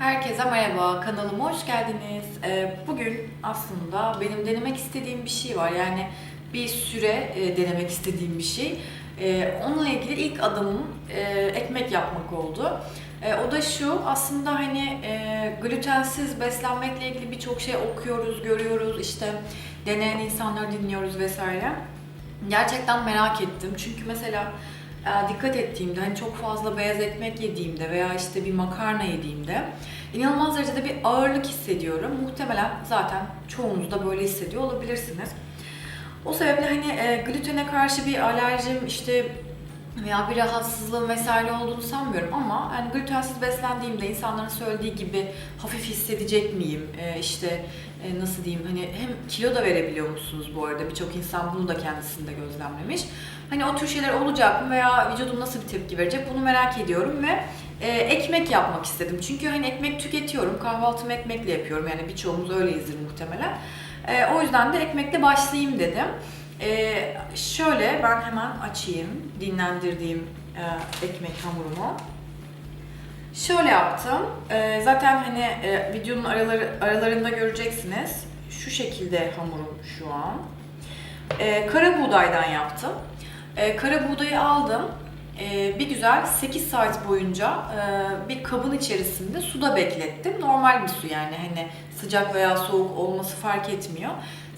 Herkese merhaba, kanalıma hoş geldiniz. Ee, Bugün aslında benim denemek istediğim bir şey var. Yani bir süre e, denemek istediğim bir şey. Ee, Onunla ilgili ilk adımım e, ekmek yapmak oldu. E, O da şu, aslında hani e, glutensiz beslenmekle ilgili birçok şey okuyoruz, görüyoruz, işte deneyen insanları dinliyoruz vesaire. Gerçekten merak ettim. Çünkü mesela dikkat ettiğimde hani çok fazla beyaz ekmek yediğimde veya işte bir makarna yediğimde inanılmaz derecede bir ağırlık hissediyorum. Muhtemelen zaten çoğunuz da böyle hissediyor olabilirsiniz. O sebeple hani e, glutene karşı bir alerjim işte veya bir rahatsızlığım vesaire olduğunu sanmıyorum ama yani glutensiz beslendiğimde insanların söylediği gibi hafif hissedecek miyim? E, işte e, nasıl diyeyim hani hem kilo da verebiliyor musunuz bu arada? Birçok insan bunu da kendisinde gözlemlemiş. Hani o tür şeyler olacak mı veya vücudum nasıl bir tepki verecek bunu merak ediyorum ve e, ekmek yapmak istedim. Çünkü hani ekmek tüketiyorum, kahvaltımı ekmekle yapıyorum yani birçoğumuz öyleyizdir muhtemelen. E, o yüzden de ekmekle başlayayım dedim. E, şöyle ben hemen açayım dinlendirdiğim e, ekmek hamurumu. Şöyle yaptım. E, zaten hani e, videonun araları, aralarında göreceksiniz. Şu şekilde hamurum şu an. E, kara buğdaydan yaptım. E, kara buğdayı aldım. E, bir güzel 8 saat boyunca e, bir kabın içerisinde suda beklettim. Normal bir su yani hani sıcak veya soğuk olması fark etmiyor.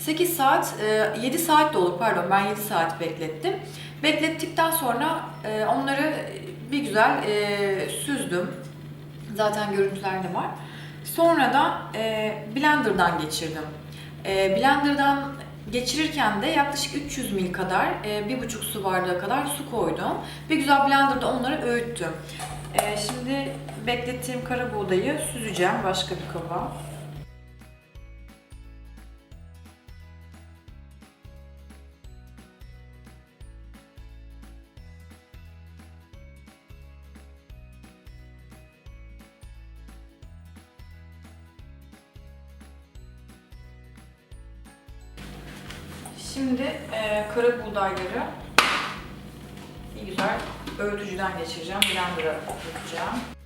8 saat, e, 7 saat de olur pardon ben 7 saat beklettim. Beklettikten sonra e, onları bir güzel e, süzdüm. Zaten görüntüler de var. Sonra da e, blenderdan geçirdim. E, blenderdan geçirirken de yaklaşık 300 ml kadar, e, bir buçuk su bardağı kadar su koydum. Bir güzel blenderda onları öğüttüm. E, şimdi beklettiğim kara buğdayı süzeceğim başka bir kaba. Şimdi e, kara buğdayları bir güzel öğütücüden geçireceğim. Blender'a dökeceğim.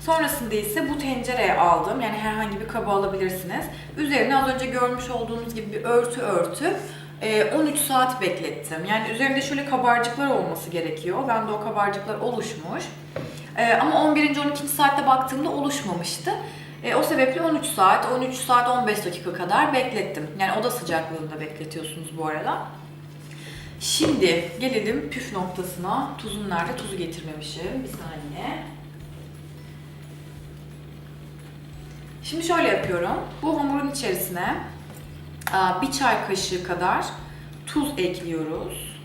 Sonrasında ise bu tencereye aldım. Yani herhangi bir kaba alabilirsiniz. Üzerine az önce görmüş olduğunuz gibi bir örtü örtüp e, 13 saat beklettim. Yani üzerinde şöyle kabarcıklar olması gerekiyor. Ben de o kabarcıklar oluşmuş. E, ama 11. 12. saatte baktığımda oluşmamıştı. E, o sebeple 13 saat, 13 saat 15 dakika kadar beklettim. Yani oda sıcaklığında bekletiyorsunuz bu arada. Şimdi gelelim püf noktasına. Tuzum nerede? Tuzu getirmemişim. Bir saniye. Şimdi şöyle yapıyorum. Bu hamurun içerisine bir çay kaşığı kadar tuz ekliyoruz.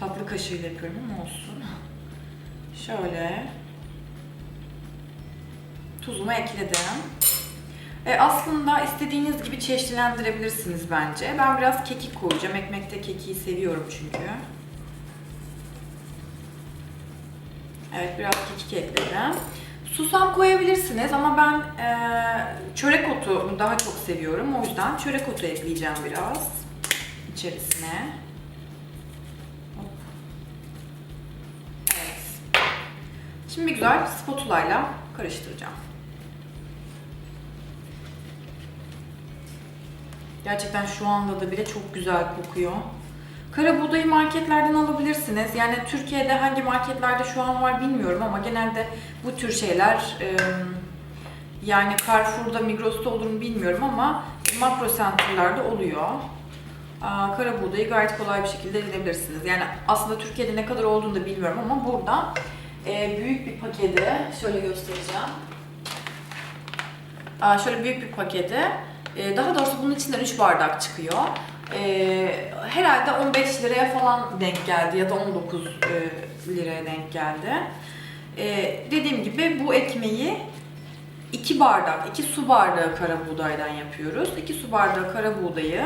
Tatlı kaşığıyla yapıyorum ama olsun. Şöyle. Tuzumu ekledim. E, aslında istediğiniz gibi çeşitlendirebilirsiniz bence. Ben biraz kekik koyacağım. Ekmekte kekiği seviyorum çünkü. Evet biraz kekik ekledim. Susam koyabilirsiniz ama ben e, çörek otu daha çok seviyorum. O yüzden çörek otu ekleyeceğim biraz içerisine. Evet. Şimdi güzel spatula ile karıştıracağım. Gerçekten şu anda da bile çok güzel kokuyor. Kara buğdayı marketlerden alabilirsiniz. Yani Türkiye'de hangi marketlerde şu an var bilmiyorum ama genelde bu tür şeyler e, yani Carrefour'da, Migros'ta olur mu bilmiyorum ama makro center'larda oluyor. Aa, Kara buğdayı gayet kolay bir şekilde edinebilirsiniz. Yani aslında Türkiye'de ne kadar olduğunu da bilmiyorum ama burada e, büyük bir paketi şöyle göstereceğim. Aa, şöyle büyük bir paketi. e, daha doğrusu bunun içinden 3 bardak çıkıyor. Ee, herhalde 15 liraya falan denk geldi ya da 19 e, liraya denk geldi. Ee, dediğim gibi bu ekmeği 2 bardak, 2 su bardağı kara buğdaydan yapıyoruz. 2 su bardağı kara buğdayı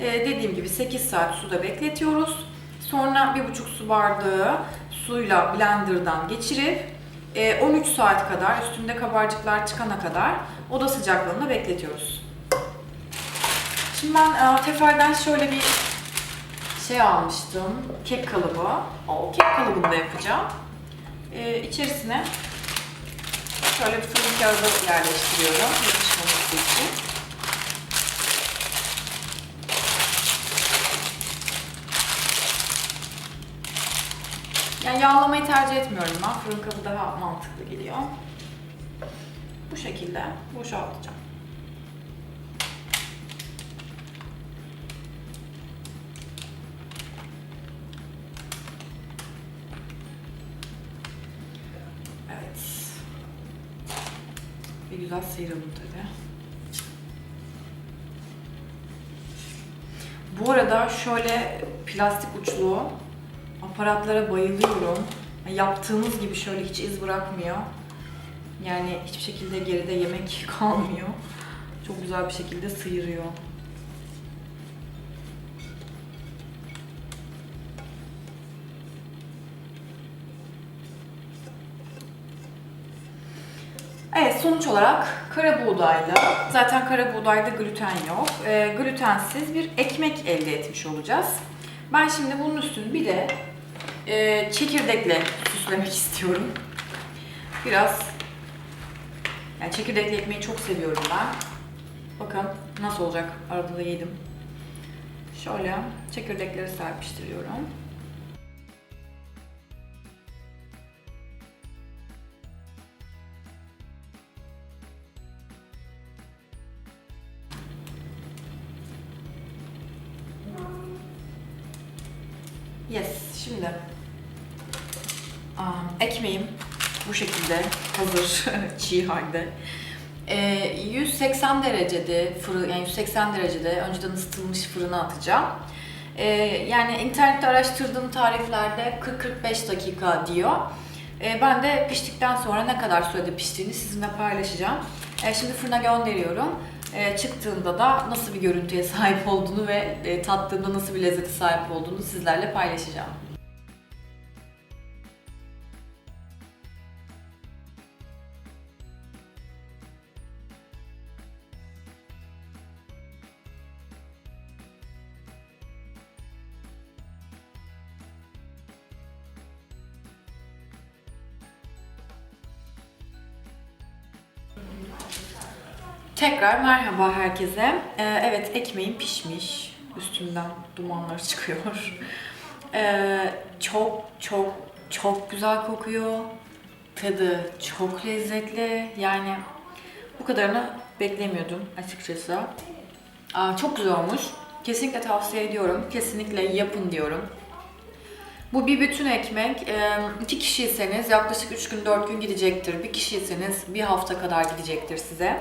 e, dediğim gibi 8 saat suda bekletiyoruz. Sonra 1,5 su bardağı suyla blenderdan geçirip e, 13 saat kadar üstünde kabarcıklar çıkana kadar oda sıcaklığında bekletiyoruz. Şimdi ben e, Tefel'den şöyle bir şey almıştım. Kek kalıbı. O kek kalıbını da yapacağım. E, içerisine şöyle bir fırın kağıdı yerleştiriyorum. Yapışmaması için. Yani yağlamayı tercih etmiyorum ben. Fırın kabı daha mantıklı geliyor. Bu şekilde boşaltacağım. Evet. Bir güzel sıyıralım tabii. Bu arada şöyle plastik uçlu aparatlara bayılıyorum. Yaptığımız gibi şöyle hiç iz bırakmıyor. Yani hiçbir şekilde geride yemek kalmıyor. Çok güzel bir şekilde sıyırıyor. Evet sonuç olarak kara buğdayla, zaten kara buğdayda gluten yok, e, glutensiz bir ekmek elde etmiş olacağız. Ben şimdi bunun üstünü bir de e, çekirdekle süslemek istiyorum. Biraz, yani çekirdekli ekmeği çok seviyorum ben. Bakın nasıl olacak, arada da yedim. Şöyle çekirdekleri serpiştiriyorum. Yes, şimdi um, ekmeğim bu şekilde hazır çiğ halde. Ee, 180 derecede fırın yani 180 derecede önceden ısıtılmış fırına atacağım. Ee, yani internette araştırdığım tariflerde 40-45 dakika diyor. Ee, ben de piştikten sonra ne kadar sürede piştiğini sizinle paylaşacağım. Ee, şimdi fırına gönderiyorum. Ee, çıktığında da nasıl bir görüntüye sahip olduğunu ve e, tattığımda nasıl bir lezzete sahip olduğunu sizlerle paylaşacağım. Tekrar merhaba herkese. Ee, evet ekmeğim pişmiş. Üstünden dumanlar çıkıyor. Ee, çok çok çok güzel kokuyor. Tadı çok lezzetli. Yani bu kadarını beklemiyordum açıkçası. Aa, çok güzel olmuş. Kesinlikle tavsiye ediyorum. Kesinlikle yapın diyorum. Bu bir bütün ekmek. Ee, iki kişiyseniz yaklaşık 3 gün 4 gün gidecektir. Bir kişiyseniz bir hafta kadar gidecektir size.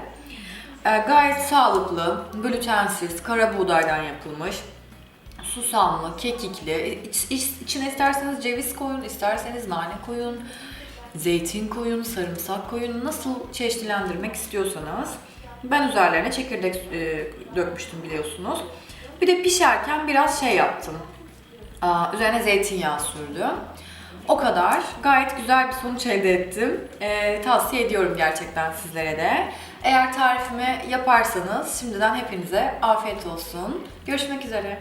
Ee, gayet sağlıklı, glutensiz, kara buğdaydan yapılmış. Susamlı, kekikli. İç, iç- içine isterseniz ceviz koyun, isterseniz nane koyun, zeytin koyun, sarımsak koyun. Nasıl çeşitlendirmek istiyorsanız. Ben üzerlerine çekirdek e, dökmüştüm biliyorsunuz. Bir de pişerken biraz şey yaptım. Aa, üzerine zeytinyağı sürdüm. O kadar. Gayet güzel bir sonuç elde ettim. Ee, tavsiye ediyorum gerçekten sizlere de. Eğer tarifimi yaparsanız şimdiden hepinize afiyet olsun. Görüşmek üzere.